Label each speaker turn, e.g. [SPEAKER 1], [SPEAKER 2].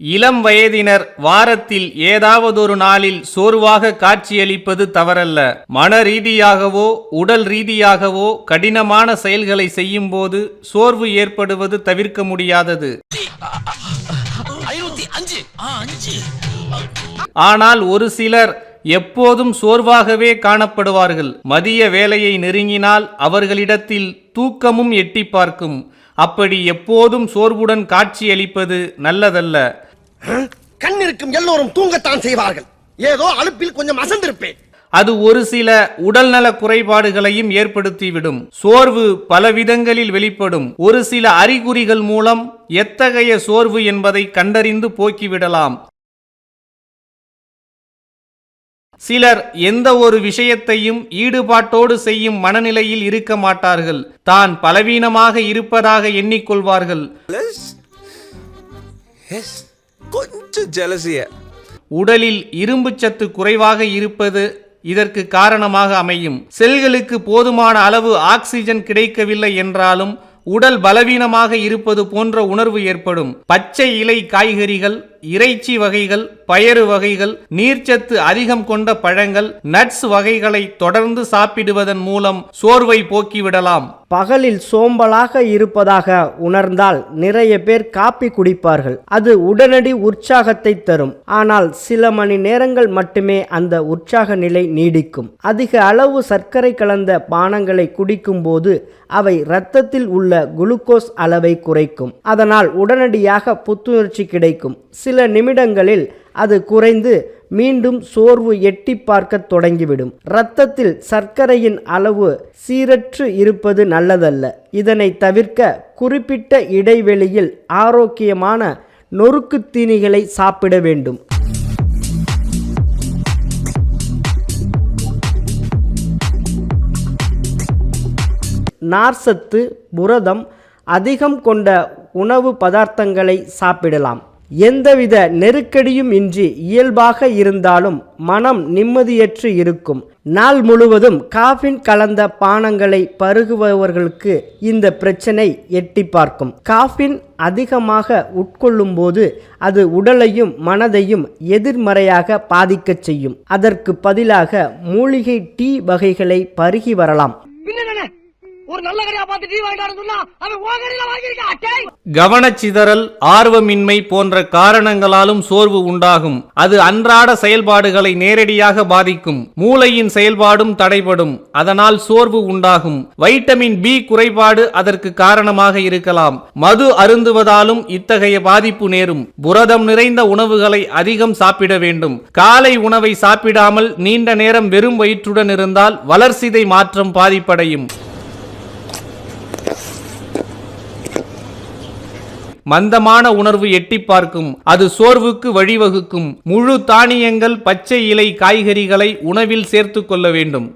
[SPEAKER 1] இளம் வயதினர் வாரத்தில் ஏதாவதொரு நாளில் சோர்வாக காட்சியளிப்பது தவறல்ல. மன ரீதியாகவோ உடல் ரீதியாகவோ கடினமான செயல்களை செய்யும்போது சோர்வு ஏற்படுவது தவிர்க்க முடியாதது. ஆனால் ஒரு சிலர் எப்போதும் சோர்வாகவே காணப்படுவார்கள். மதிய வேலையை நெருங்கினால் அவர்களிடத்தில் தூக்கமும் எட்டி பார்க்கும். அப்படி எப்போதும் சோர்வுடன் காட்சியளிப்பது நல்லதல்ல.
[SPEAKER 2] கண் இருக்கும் எல்லோரும் தூங்கத்தான் செய்வார்கள். ஏதோ அலுப்பில் கொஞ்சம் அசந்திருப்பேன்.
[SPEAKER 1] அது ஒரு சில உடல்நல குறைபாடுகளையும் ஏற்படுத்திவிடும். சோர்வு பல விதங்களில் வெளிப்படும். ஒரு சில அறிகுறிகள் மூலம் எத்தகைய சோர்வு என்பதை கண்டறிந்து போக்கிவிடலாம். சிலர் எந்த ஒரு விஷயத்தையும் ஈடுபாட்டோடு செய்யும் மனநிலையில் இருக்க மாட்டார்கள். தான் பலவீனமாக இருப்பதாக எண்ணிக்கொள்வார்கள்.
[SPEAKER 3] கொஞ்சம் ஜலசிய.
[SPEAKER 1] உடலில் இரும்புச்சத்து குறைவாக இருப்பது இதற்கு காரணமாக அமையும். செல்களுக்கு போதுமான அளவு ஆக்சிஜன் கிடைக்கவில்லை என்றாலும் உடல் பலவீனமாக இருப்பது போன்ற உணர்வு ஏற்படும். பச்சை இலை காய்கறிகள் இறைச்சி வகைகள் பயறு வகைகள் நீர்ச்சத்து அதிகம் கொண்ட பழங்கள் நட்ஸ் வகைகளை தொடர்ந்து சாப்பிடுவதன் மூலம் சோர்வை போக்கிவிடலாம்.
[SPEAKER 4] பகலில் சோம்பலாக இருப்பதாக உணர்ந்தால் நிறைய பேர் காப்பி குடிப்பார்கள். அது உடனடி உற்சாகத்தை தரும். ஆனால் சில மணி நேரங்கள் மட்டுமே அந்த உற்சாக நிலை நீடிக்கும். அதிக அளவு சர்க்கரை கலந்த பானங்களை குடிக்கும்போது அவை இரத்தத்தில் உள்ள குளுக்கோஸ் அளவை குறைக்கும். அதனால் உடனடியாக புத்துணர்ச்சி கிடைக்கும். சில நிமிடங்களில் அது குறைந்து மீண்டும் சோர்வு எட்டி பார்க்க தொடங்கிவிடும். இரத்தத்தில் சர்க்கரையின் அளவு சீரற்று இருப்பது நல்லதல்ல. இதனை தவிர்க்க குறிப்பிட்ட இடைவெளியில் ஆரோக்கியமான நொறுக்கு தீனிகளை சாப்பிட வேண்டும். நார்சத்து புரதம் அதிகம் கொண்ட உணவு பதார்த்தங்களை சாப்பிடலாம். எந்தவித நெருக்கடியும் இன்றி இயல்பாக இருந்தாலும் மனம் நிம்மதியற்று இருக்கும். நாள் முழுவதும் காஃபின் கலந்த பானங்களை பருகுபவர்களுக்கு இந்த பிரச்சனை எட்டி பார்க்கும். காஃபின் அதிகமாக உட்கொள்ளும்போது அது உடலையும் மனதையும் எதிர்மறையாக பாதிக்கச் செய்யும். அதற்கு பதிலாக மூலிகை டீ வகைகளை பருகி வரலாம்.
[SPEAKER 2] ஒரு நல்ல கடையா பார்த்து டீ வாங்கிட்டு சொன்னா அவன் உன் கடையில வாங்கியிருக்கான்
[SPEAKER 1] கவனச்சிதறல் ஆர்வமின்மை போன்ற காரணங்களாலும் சோர்வு உண்டாகும். அது அன்றாட செயல்பாடுகளை நேரடியாக பாதிக்கும். மூளையின் செயல்பாடும் தடைபடும். அதனால் சோர்வு உண்டாகும். வைட்டமின் பி குறைபாடு அதற்கு காரணமாக இருக்கலாம். மது அருந்துவதாலும் இத்தகைய பாதிப்பு நேரும். புரதம் நிறைந்த உணவுகளை அதிகம் சாப்பிட வேண்டும். காலை உணவை சாப்பிடாமல் நீண்ட நேரம் வெறும் வயிற்றுடன் இருந்தால் வளர்சிதை மாற்றம் பாதிப்படையும். மந்தமான உணர்வு எட்டி பார்க்கும். அது சோர்வுக்கு வழிவகுக்கும். முழு தானியங்கள் பச்சை இலை காய்கறிகளை உணவில் சேர்த்து கொள்ள வேண்டும்.